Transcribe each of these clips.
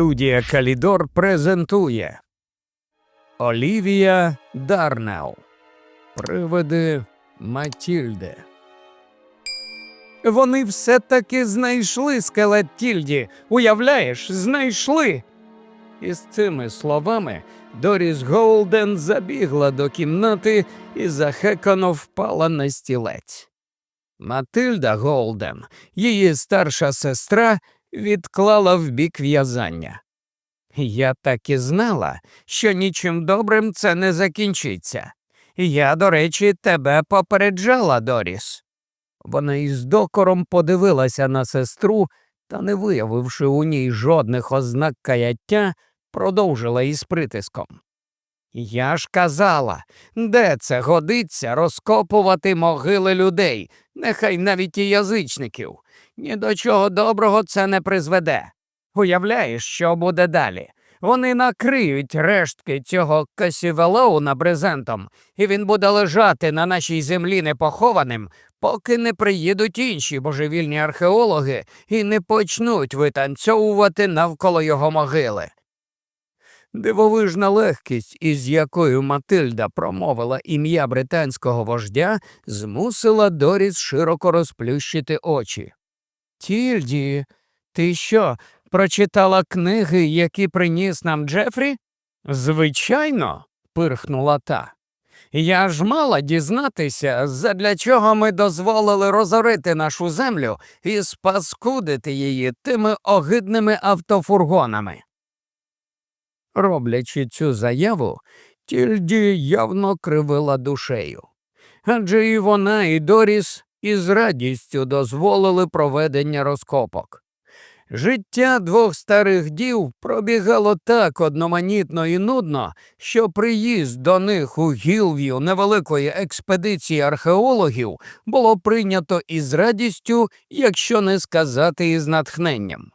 Студія Калідор презентує Олівія Дарнелл. Привиди Матільди. Вони все-таки знайшли скелет Тільді. Уявляєш, знайшли. Із цими словами Доріс Голден забігла до кімнати і захекано впала на стілець. Матильда Голден, її старша сестра, відклала в бік в'язання. Я так і знала, що нічим добрим це не закінчиться. Я, до речі, тебе попереджала, Доріс. Вона із докором подивилася на сестру та, не виявивши у ній жодних ознак каяття, продовжила із притиском. Я ж казала, де це годиться розкопувати могили людей, нехай навіть і язичників. Ні до чого доброго це не призведе. Уявляєш, що буде далі? Вони накриють рештки цього Касівелоуна брезентом, і він буде лежати на нашій землі непохованим, поки не приїдуть інші божевільні археологи і не почнуть витанцьовувати навколо його могили. Дивовижна легкість, із якою Матильда промовила ім'я британського вождя, змусила Доріс широко розплющити очі. Тільді, ти що, прочитала книги, які приніс нам Джефрі? Звичайно, пирхнула та. Я ж мала дізнатися, задля чого ми дозволили розорити нашу землю і спаскудити її тими огидними автофургонами. Роблячи цю заяву, тільді явно кривила душею. Адже і вона, і Доріс із радістю дозволили проведення розкопок. Життя двох старих дів пробігало так одноманітно і нудно, що приїзд до них у гілв'ю невеликої експедиції археологів було прийнято із радістю, якщо не сказати із натхненням.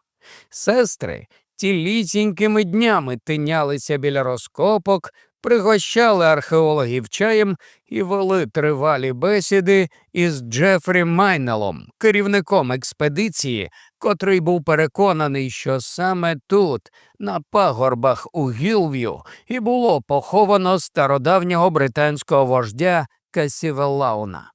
Сестри цілісінькими днями тинялися біля розкопок, пригощали археологів чаєм і вели тривалі бесіди із Джефрі Майнелом, керівником експедиції, котрий був переконаний, що саме тут, на пагорбах у Гілв'ю, і було поховано стародавнього британського вождя Касівелауна.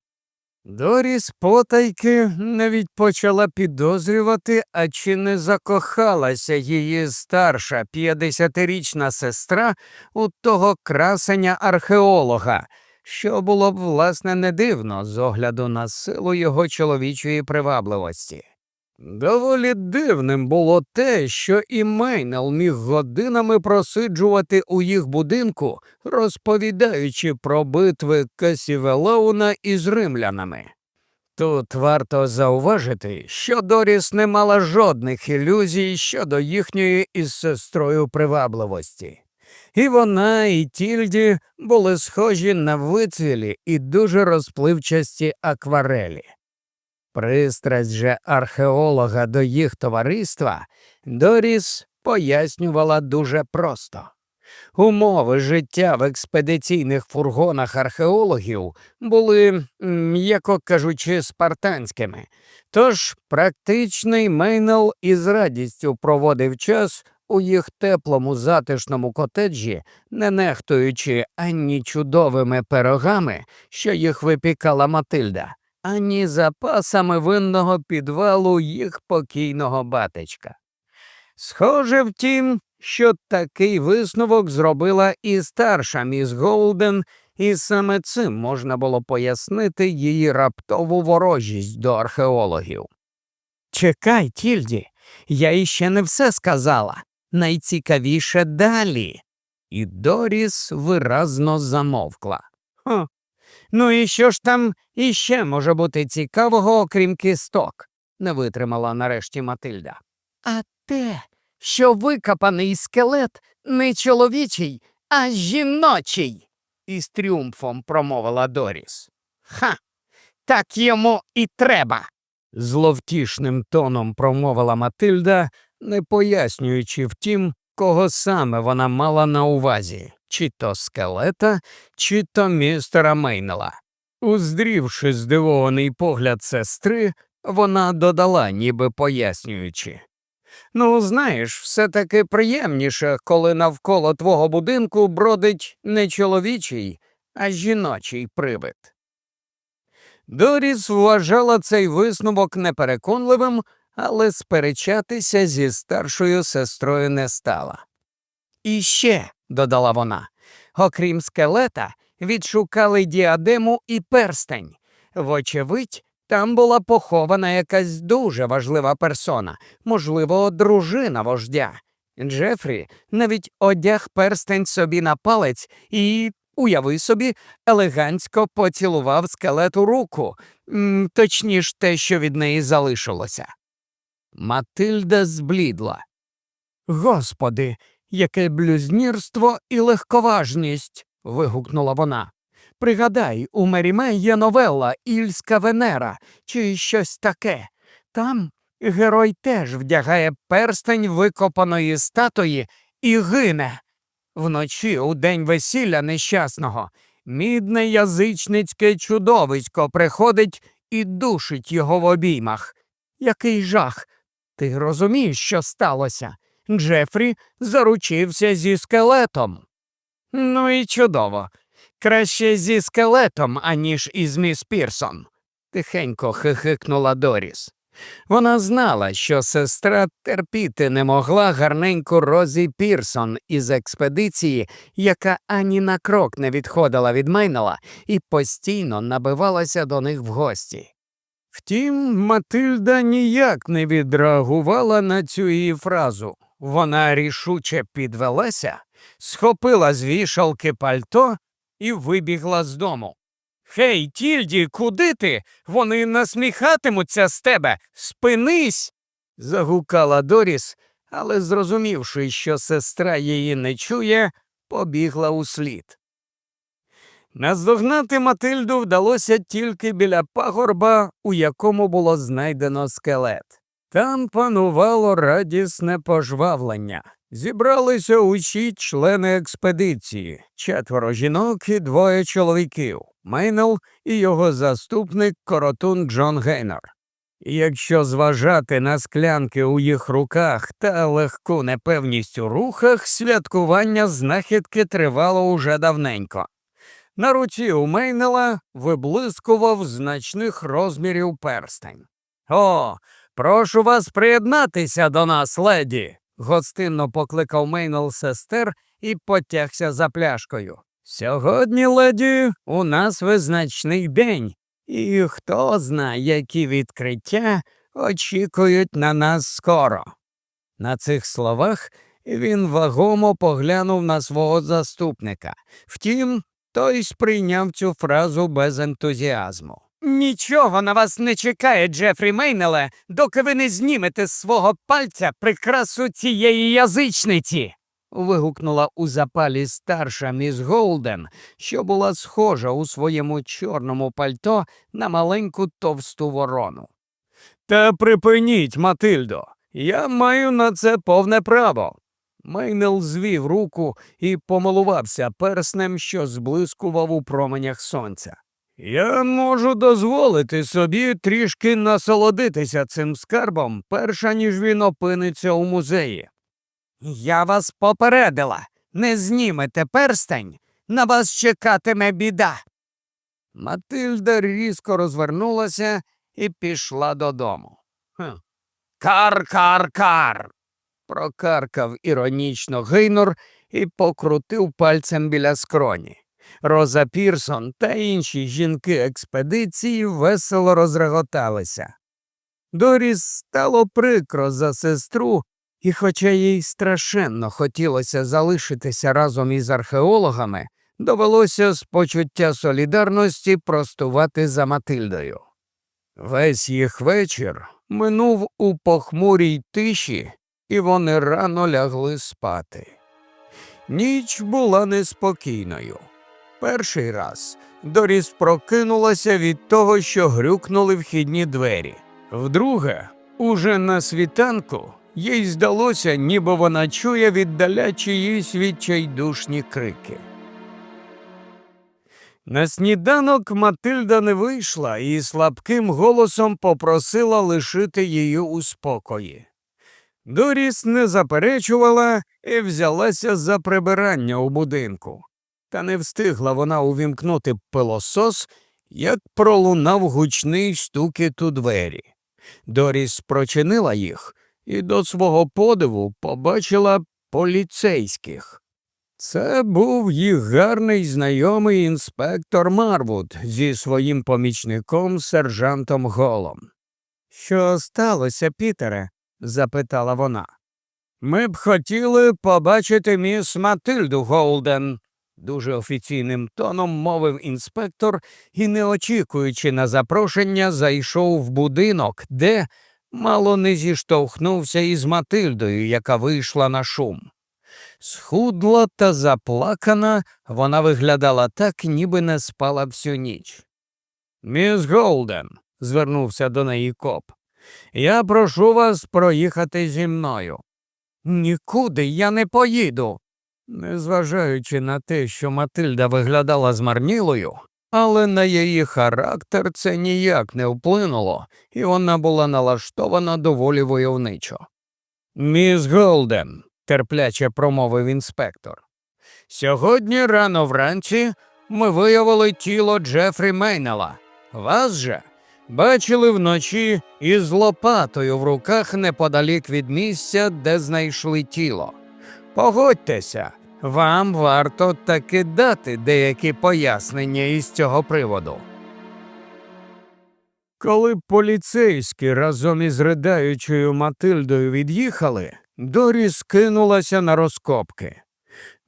Доріс потайки навіть почала підозрювати, а чи не закохалася її старша п'ятдесятирічна сестра у того красення археолога, що було б власне не дивно з огляду на силу його чоловічої привабливості. Доволі дивним було те, що і Мейнел міг годинами просиджувати у їх будинку, розповідаючи про битви Касівелоуна із римлянами. Тут варто зауважити, що Доріс не мала жодних ілюзій щодо їхньої із сестрою привабливості. І вона, і Тільді були схожі на вицвілі і дуже розпливчасті акварелі. Пристрасть же археолога до їх товариства Доріс пояснювала дуже просто. Умови життя в експедиційних фургонах археологів були, м'яко кажучи, спартанськими, тож практичний Мейнел із радістю проводив час у їх теплому затишному котеджі, не нехтуючи ані чудовими пирогами, що їх випікала Матильда ані запасами винного підвалу їх покійного батечка. Схоже, втім, що такий висновок зробила і старша міс Голден, і саме цим можна було пояснити її раптову ворожість до археологів. Чекай, Тільді, я іще не все сказала. Найцікавіше далі. І Доріс виразно замовкла. Хо, Ну і що ж там іще може бути цікавого, окрім кісток? не витримала нарешті Матильда. А те, що викопаний скелет не чоловічий, а жіночий, із тріумфом промовила Доріс. Ха, так йому і треба. зловтішним тоном промовила Матильда, не пояснюючи втім, кого саме вона мала на увазі чи то скелета, чи то містера Мейнела. Уздрівши здивований погляд сестри, вона додала, ніби пояснюючи. Ну, знаєш, все таки приємніше, коли навколо твого будинку бродить не чоловічий, а жіночий привид. Доріс вважала цей висновок непереконливим, але сперечатися зі старшою сестрою не стала. І ще, додала вона, окрім скелета, відшукали діадему і перстень. Вочевидь, там була похована якась дуже важлива персона, можливо, дружина вождя. Джефрі навіть одяг перстень собі на палець і, уяви собі, елегантсько поцілував скелету руку, точніше те, що від неї залишилося. Матильда зблідла. Господи, яке блюзнірство і легковажність. вигукнула вона. Пригадай, у Меріме є новела Ільська Венера чи щось таке. Там герой теж вдягає перстень викопаної статуї і гине. Вночі, у день весілля нещасного, мідне язичницьке чудовисько приходить і душить його в обіймах. Який жах! Ти розумієш, що сталося? Джефрі заручився зі скелетом. Ну і чудово. Краще зі скелетом, аніж із міс Пірсон, тихенько хихикнула Доріс. Вона знала, що сестра терпіти не могла гарненьку Розі Пірсон із експедиції, яка ані на крок не відходила від Мейнела і постійно набивалася до них в гості. Втім, Матильда ніяк не відреагувала на цю її фразу. Вона рішуче підвелася, схопила з вішалки пальто і вибігла з дому. Хей, тільді, куди ти? Вони насміхатимуться з тебе. Спинись. загукала Доріс, але, зрозумівши, що сестра її не чує, побігла услід. Наздогнати Матильду вдалося тільки біля пагорба, у якому було знайдено скелет. Там панувало радісне пожвавлення. Зібралися усі члени експедиції четверо жінок і двоє чоловіків Мейнел і його заступник коротун Джон Гейнор. І Якщо зважати на склянки у їх руках та легку непевність у рухах, святкування знахідки тривало уже давненько. На руці у Мейнела виблискував значних розмірів перстень. О, прошу вас приєднатися до нас, леді. гостинно покликав Мейнел сестер і потягся за пляшкою. Сьогодні, леді, у нас визначний день, і хто знає, які відкриття очікують на нас скоро. На цих словах він вагомо поглянув на свого заступника. Втім, той сприйняв цю фразу без ентузіазму. Нічого на вас не чекає, Джефрі Мейнеле, доки ви не знімете з свого пальця прикрасу цієї язичниці. вигукнула у запалі старша міс Голден, що була схожа у своєму чорному пальто на маленьку товсту ворону. Та припиніть, Матильдо, я маю на це повне право. Мейнел звів руку і помилувався перснем, що зблискував у променях сонця. Я можу дозволити собі трішки насолодитися цим скарбом, перша ніж він опиниться у музеї. Я вас попередила, не знімете перстень, на вас чекатиме біда. Матильда різко розвернулася і пішла додому. Кар, кар, кар. прокаркав іронічно Гейнор і покрутив пальцем біля скроні. Роза Пірсон та інші жінки експедиції весело розреготалися. Доріс стало прикро за сестру, і, хоча їй страшенно хотілося залишитися разом із археологами, довелося з почуття солідарності простувати за Матильдою. Весь їх вечір минув у похмурій тиші, і вони рано лягли спати. Ніч була неспокійною. Перший раз Доріс прокинулася від того, що грюкнули вхідні двері. Вдруге, уже на світанку, їй здалося, ніби вона чує віддаля чиїсь відчайдушні крики. На сніданок Матильда не вийшла і слабким голосом попросила лишити її у спокої. Доріс не заперечувала і взялася за прибирання у будинку. Та не встигла вона увімкнути пилосос, як пролунав гучний стукіт у двері. Доріс прочинила їх і до свого подиву побачила поліцейських. Це був їх гарний знайомий інспектор Марвуд зі своїм помічником сержантом Голом. Що сталося, Пітере? запитала вона. Ми б хотіли побачити міс Матильду Голден, дуже офіційним тоном мовив інспектор і, не очікуючи на запрошення, зайшов в будинок, де мало не зіштовхнувся із Матильдою, яка вийшла на шум. Схудла та заплакана, вона виглядала так, ніби не спала всю ніч. Міс Голден, звернувся до неї коп, я прошу вас проїхати зі мною. Нікуди я не поїду. Незважаючи на те, що Матильда виглядала змарнілою, але на її характер це ніяк не вплинуло, і вона була налаштована доволі войовничо. Міс Голден, терпляче промовив інспектор. Сьогодні рано вранці ми виявили тіло Джефрі Мейнела. Вас же бачили вночі із лопатою в руках неподалік від місця, де знайшли тіло. Погодьтеся, вам варто таки дати деякі пояснення із цього приводу. Коли поліцейські разом із ридаючою Матильдою від'їхали, Доріс кинулася на розкопки.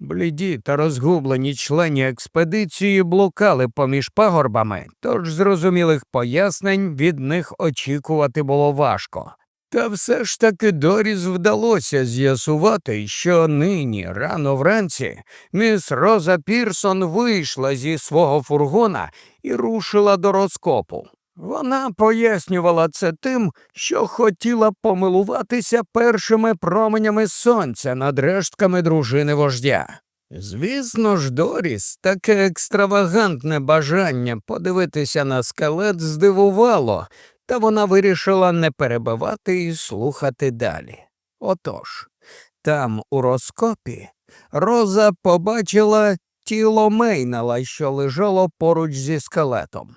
Бліді та розгублені члені експедиції блукали поміж пагорбами, тож зрозумілих пояснень від них очікувати було важко. Та все ж таки Доріс вдалося з'ясувати, що нині, рано вранці, міс Роза Пірсон вийшла зі свого фургона і рушила до розкопу. Вона пояснювала це тим, що хотіла помилуватися першими променями сонця над рештками дружини вождя. Звісно ж, Доріс, таке екстравагантне бажання подивитися на скелет здивувало, та вона вирішила не перебивати і слухати далі. Отож, там, у розкопі, Роза побачила тіло Мейнела, що лежало поруч зі скелетом.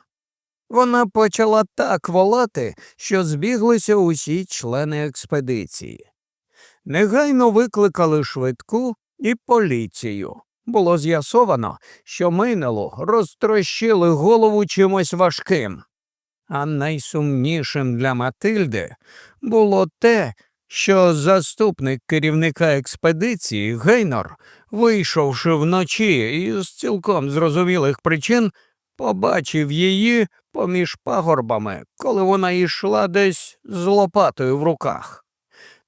Вона почала так волати, що збіглися усі члени експедиції. Негайно викликали швидку і поліцію. Було з'ясовано, що Мейнелу розтрощили голову чимось важким. А найсумнішим для Матильди було те, що заступник керівника експедиції Гейнор, вийшовши вночі із цілком зрозумілих причин, побачив її поміж пагорбами, коли вона йшла десь з лопатою в руках.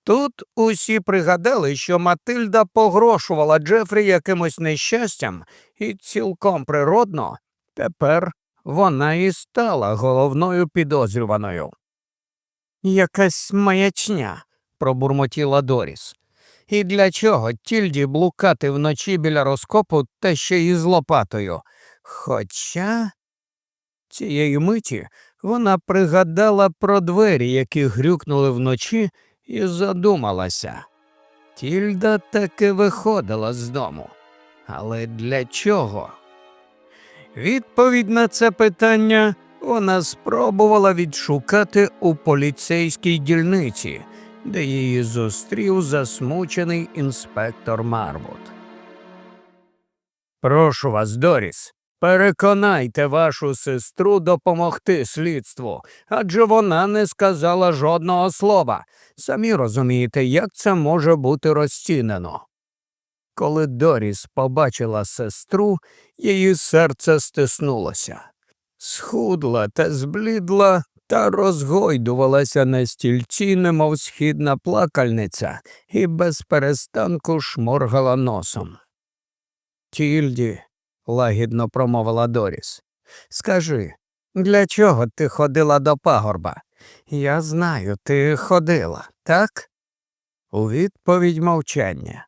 Тут усі пригадали, що Матильда погрошувала Джефрі якимось нещастям, і цілком природно тепер вона і стала головною підозрюваною. Якась маячня, пробурмотіла Доріс. І для чого тільді блукати вночі біля розкопу та ще й з лопатою? Хоча цієї миті вона пригадала про двері, які грюкнули вночі, і задумалася. Тільда таки виходила з дому. Але для чого? Відповідь на це питання вона спробувала відшукати у поліцейській дільниці, де її зустрів засмучений інспектор Марвуд. Прошу вас, Доріс, переконайте вашу сестру допомогти слідству, адже вона не сказала жодного слова. Самі розумієте, як це може бути розцінено. Коли Доріс побачила сестру, її серце стиснулося. Схудла та зблідла та розгойдувалася на стільці, немов східна плакальниця, і без перестанку шморгала носом. Тільді, лагідно промовила Доріс, скажи, для чого ти ходила до пагорба? Я знаю, ти ходила, так? У відповідь мовчання.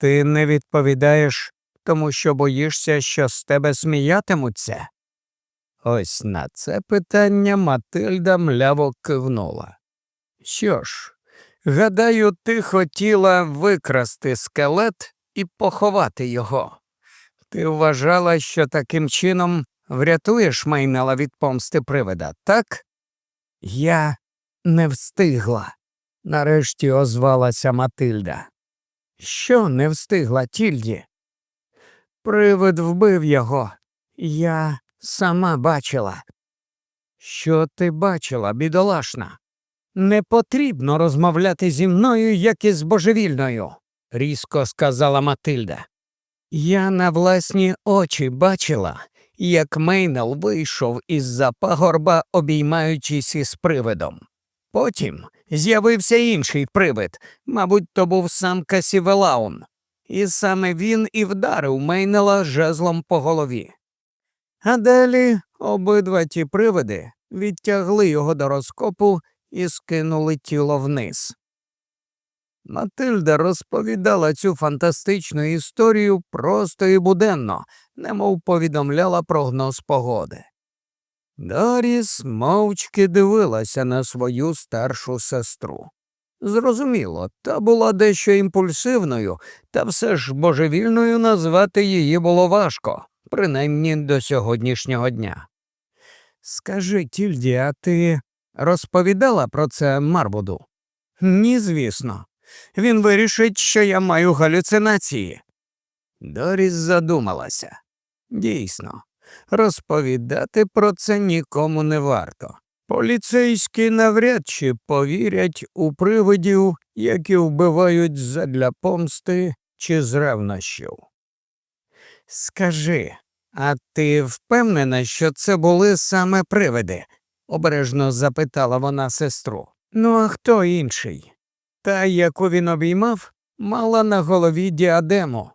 Ти не відповідаєш, тому що боїшся, що з тебе сміятимуться? Ось на це питання Матильда мляво кивнула. Що ж, Гадаю, ти хотіла викрасти скелет і поховати його. Ти вважала, що таким чином врятуєш Мейнела від помсти привида, так? Я не встигла, нарешті озвалася Матильда. Що не встигла тільді? Привид вбив його. Я сама бачила. Що ти бачила, бідолашна? Не потрібно розмовляти зі мною, як із божевільною, різко сказала Матильда. Я на власні очі бачила, як Мейнел вийшов із за пагорба, обіймаючись із привидом. Потім з'явився інший привид, мабуть, то був сам Касівелаун, і саме він і вдарив Мейнела жезлом по голові. А далі обидва ті привиди відтягли його до розкопу і скинули тіло вниз. Матильда розповідала цю фантастичну історію просто і буденно, немов повідомляла прогноз погоди. Доріс мовчки дивилася на свою старшу сестру. Зрозуміло, та була дещо імпульсивною, та все ж божевільною назвати її було важко, принаймні до сьогоднішнього дня. Скажи, Тільді, а ти розповідала про це Марбуду? Ні, звісно. Він вирішить, що я маю галюцинації. Доріс задумалася. Дійсно, розповідати про це нікому не варто. Поліцейські навряд чи повірять у привидів, які вбивають задля помсти чи з ревнощів. Скажи, а ти впевнена, що це були саме привиди? обережно запитала вона сестру. Ну, а хто інший? Та, яку він обіймав, мала на голові діадему,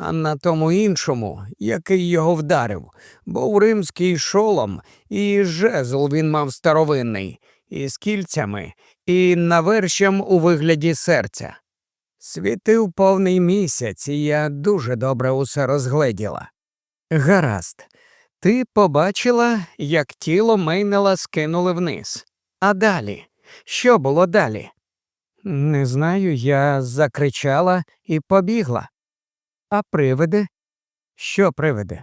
а на тому іншому, який його вдарив, був римський шолом, і жезл він мав старовинний, із кільцями, і навершем у вигляді серця. Світив повний місяць, і я дуже добре усе розгледіла. Гаразд, ти побачила, як тіло Мейнела скинули вниз. А далі? Що було далі? Не знаю, я закричала і побігла. А привиди? Що привиди?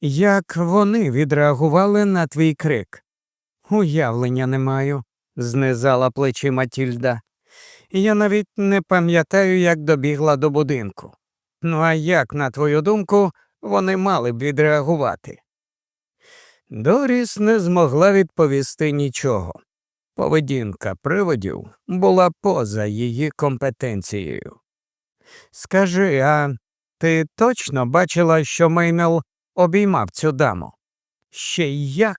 Як вони відреагували на твій крик? Уявлення не маю, знизала плечі Матільда. Я навіть не пам'ятаю, як добігла до будинку. Ну а як, на твою думку, вони мали б відреагувати? Доріс не змогла відповісти нічого. Поведінка приводів була поза її компетенцією. Скажи, а ти точно бачила, що Мейнел обіймав цю даму? Ще й як?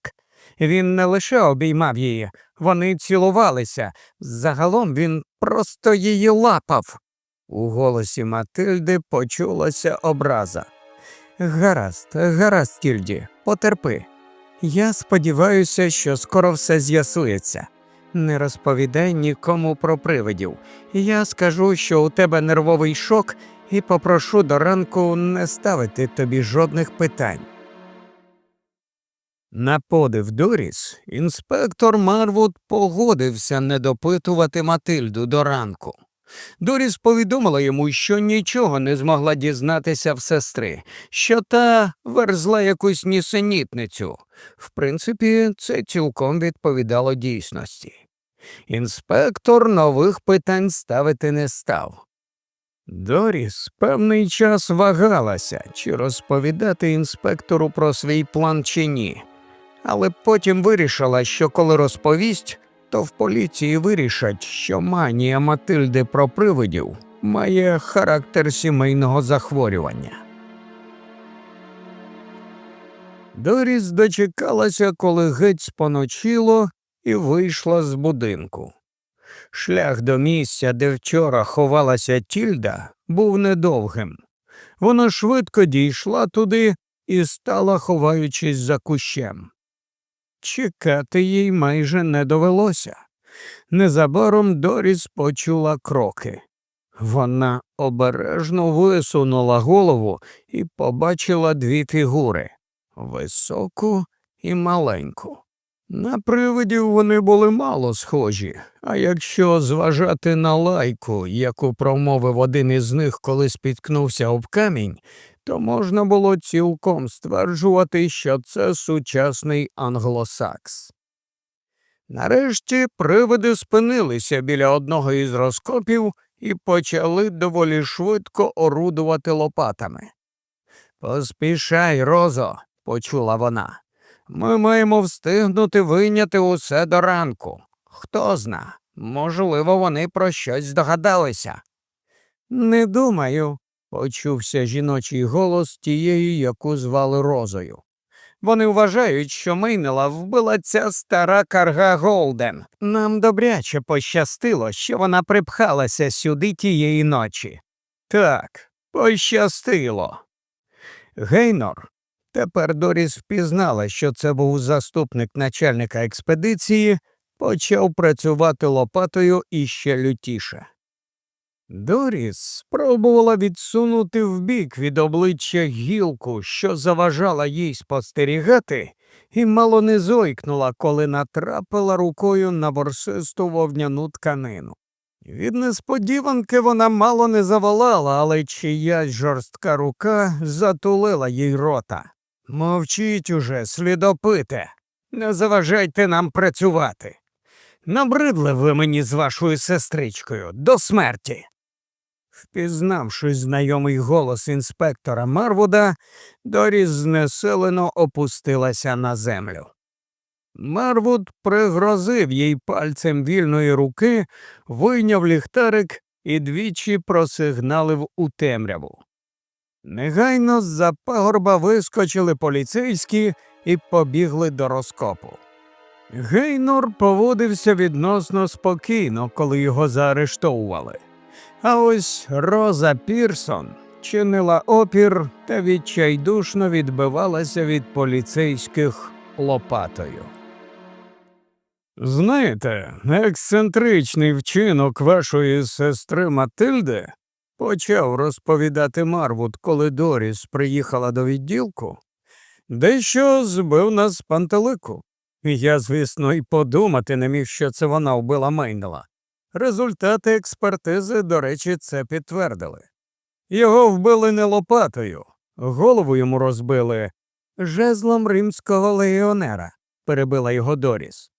Він не лише обіймав її, вони цілувалися. Загалом він просто її лапав. У голосі Матильди почулася образа. Гаразд, гаразд, Тільді, потерпи. Я сподіваюся, що скоро все з'ясується. Не розповідай нікому про привидів. Я скажу, що у тебе нервовий шок, і попрошу до ранку не ставити тобі жодних питань. На подив Доріс, інспектор Марвуд погодився не допитувати Матильду до ранку. Доріс повідомила йому, що нічого не змогла дізнатися в сестри, що та верзла якусь нісенітницю. В принципі, це цілком відповідало дійсності. Інспектор нових питань ставити не став. Доріс певний час вагалася, чи розповідати інспектору про свій план чи ні, але потім вирішила, що коли розповість, то в поліції вирішать, що манія Матильди про привидів має характер сімейного захворювання. Доріс дочекалася, коли геть споночило, і вийшла з будинку. Шлях до місця, де вчора ховалася Тільда, був недовгим. Вона швидко дійшла туди і стала, ховаючись за кущем. Чекати їй майже не довелося. Незабаром Доріс почула кроки. Вона обережно висунула голову і побачила дві фігури високу і маленьку. На привидів вони були мало схожі, а якщо зважати на лайку, яку промовив один із них, коли спіткнувся об камінь, то можна було цілком стверджувати, що це сучасний англосакс. Нарешті привиди спинилися біля одного із розкопів і почали доволі швидко орудувати лопатами. Поспішай, Розо, почула вона. Ми маємо встигнути вийняти усе до ранку. Хто зна, можливо, вони про щось здогадалися. Не думаю, почувся жіночий голос тієї, яку звали Розою. Вони вважають, що Мейнела вбила ця стара карга Голден. Нам добряче пощастило, що вона припхалася сюди тієї ночі. Так, пощастило. Гейнор. Тепер Доріс впізнала, що це був заступник начальника експедиції, почав працювати лопатою іще лютіше. Доріс спробувала відсунути вбік від обличчя гілку, що заважала їй спостерігати, і мало не зойкнула, коли натрапила рукою на борсисту вовняну тканину. Від несподіванки вона мало не заволала, але чиясь жорстка рука затулила їй рота. Мовчіть уже, слідопите, не заважайте нам працювати. Набридли ви мені з вашою сестричкою до смерті. Впізнавши знайомий голос інспектора Марвуда, Доріс знеселено опустилася на землю. Марвуд пригрозив їй пальцем вільної руки, вийняв ліхтарик і двічі просигналив у темряву. Негайно з-за пагорба вискочили поліцейські і побігли до розкопу. Гейнор поводився відносно спокійно, коли його заарештовували. А ось Роза Пірсон чинила опір та відчайдушно відбивалася від поліцейських лопатою. Знаєте, ексцентричний вчинок вашої сестри Матильди почав розповідати Марвуд, коли Доріс приїхала до відділку, дещо збив нас з пантелику. Я, звісно, і подумати не міг, що це вона вбила Мейнела. Результати експертизи, до речі, це підтвердили. Його вбили не лопатою, голову йому розбили жезлом римського легіонера, перебила його Доріс.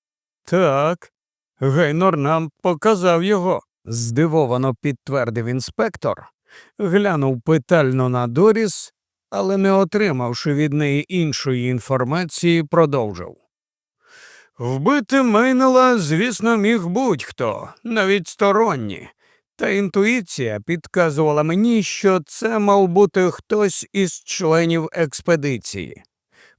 Так, Гейнор нам показав його, здивовано підтвердив інспектор, глянув питально на Доріс, але, не отримавши від неї іншої інформації, продовжив. Вбити Мейнела, звісно, міг будь-хто, навіть сторонні, та інтуїція підказувала мені, що це мав бути хтось із членів експедиції.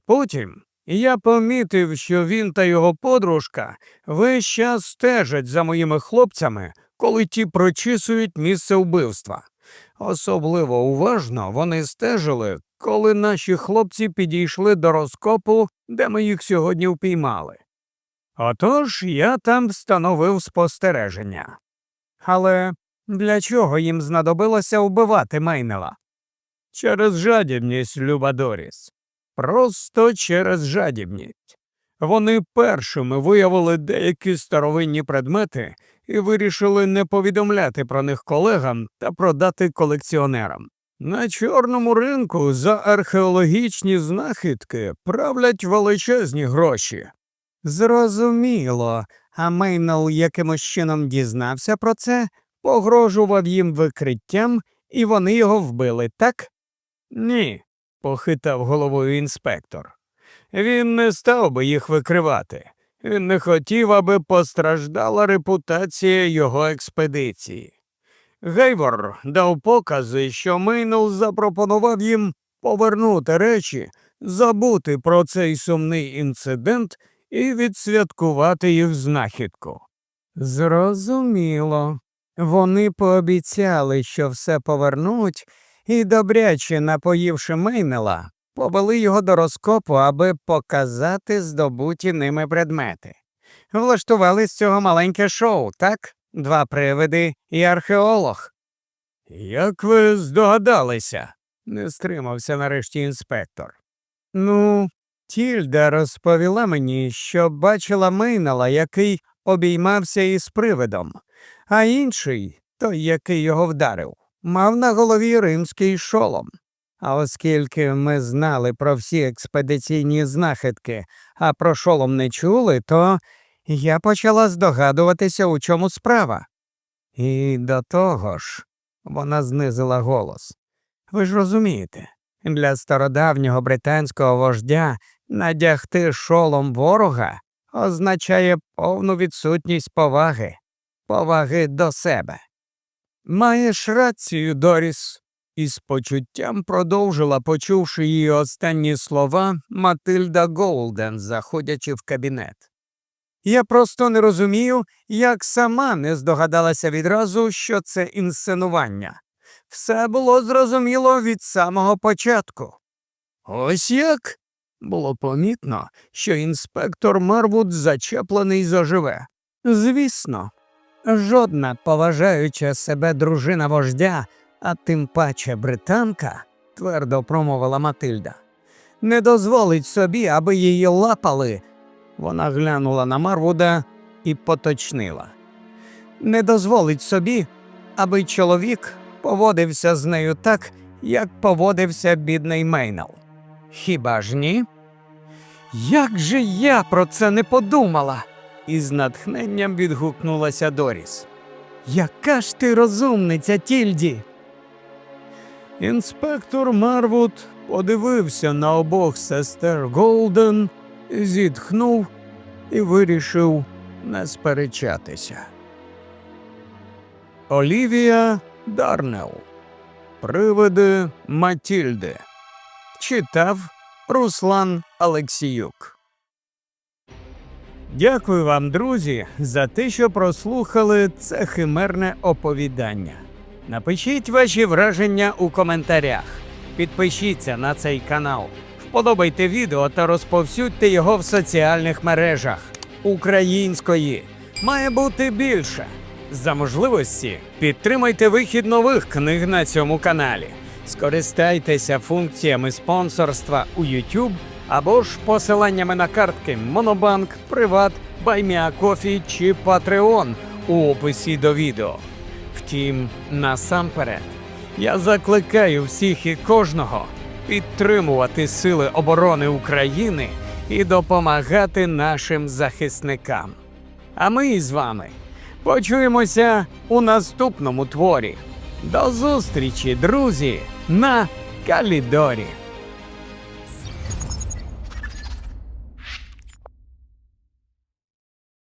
Потім я помітив, що він та його подружка весь час стежать за моїми хлопцями, коли ті прочісують місце вбивства. Особливо уважно вони стежили, коли наші хлопці підійшли до розкопу, де ми їх сьогодні впіймали. Отож я там встановив спостереження. Але для чого їм знадобилося вбивати Мейнела? Через жадібність, Люба Доріс. Просто через жадібність. Вони першими виявили деякі старовинні предмети і вирішили не повідомляти про них колегам та продати колекціонерам. На чорному ринку за археологічні знахідки правлять величезні гроші. Зрозуміло, а Мейнел якимось чином дізнався про це, погрожував їм викриттям, і вони його вбили, так? Ні, похитав головою інспектор. Він не став би їх викривати. Він не хотів, аби постраждала репутація його експедиції. Гейвор дав покази, що Мейнел запропонував їм повернути речі, забути про цей сумний інцидент і відсвяткувати їх знахідку. Зрозуміло. Вони пообіцяли, що все повернуть, і, добряче напоївши Мейнела, повели його до розкопу, аби показати здобуті ними предмети. Влаштували з цього маленьке шоу, так? Два привиди і археолог. Як ви здогадалися? не стримався нарешті інспектор. Ну, Тільда розповіла мені, що бачила Мейнала, який обіймався із привидом, а інший, той, який його вдарив, мав на голові римський шолом. А оскільки ми знали про всі експедиційні знахідки, а про шолом не чули, то я почала здогадуватися, у чому справа. І до того ж, вона знизила голос. Ви ж розумієте, для стародавнього британського вождя надягти шолом ворога означає повну відсутність поваги, поваги до себе. Маєш рацію, Доріс, із почуттям продовжила, почувши її останні слова, Матильда Голден, заходячи в кабінет. Я просто не розумію, як сама не здогадалася відразу, що це інсценування. Все було зрозуміло від самого початку. Ось як було помітно, що інспектор Марвуд зачеплений заживе. Звісно, жодна поважаюча себе дружина вождя, а тим паче британка, твердо промовила Матильда, не дозволить собі, аби її лапали. Вона глянула на Марвуда і поточнила. Не дозволить собі, аби чоловік поводився з нею так, як поводився бідний Мейнал. Хіба ж ні? Як же я про це не подумала? із натхненням відгукнулася Доріс. Яка ж ти розумниця, Тільді? Інспектор Марвуд подивився на обох сестер Голден, зітхнув і вирішив не сперечатися. Олівія Дарнелл. Привиди Матільди. Читав Руслан Алексіюк. Дякую вам, друзі, за те, що прослухали це химерне оповідання. Напишіть ваші враження у коментарях. Підпишіться на цей канал, вподобайте відео та розповсюдьте його в соціальних мережах. Української має бути більше. За можливості підтримайте вихід нових книг на цьому каналі. Скористайтеся функціями спонсорства у YouTube або ж посиланнями на картки Монобанк, Приват, Байміакофі чи Patreon у описі до відео. Втім, насамперед, я закликаю всіх і кожного підтримувати Сили оборони України і допомагати нашим захисникам. А ми з вами почуємося у наступному творі. До зустрічі, друзі, на Калідорі.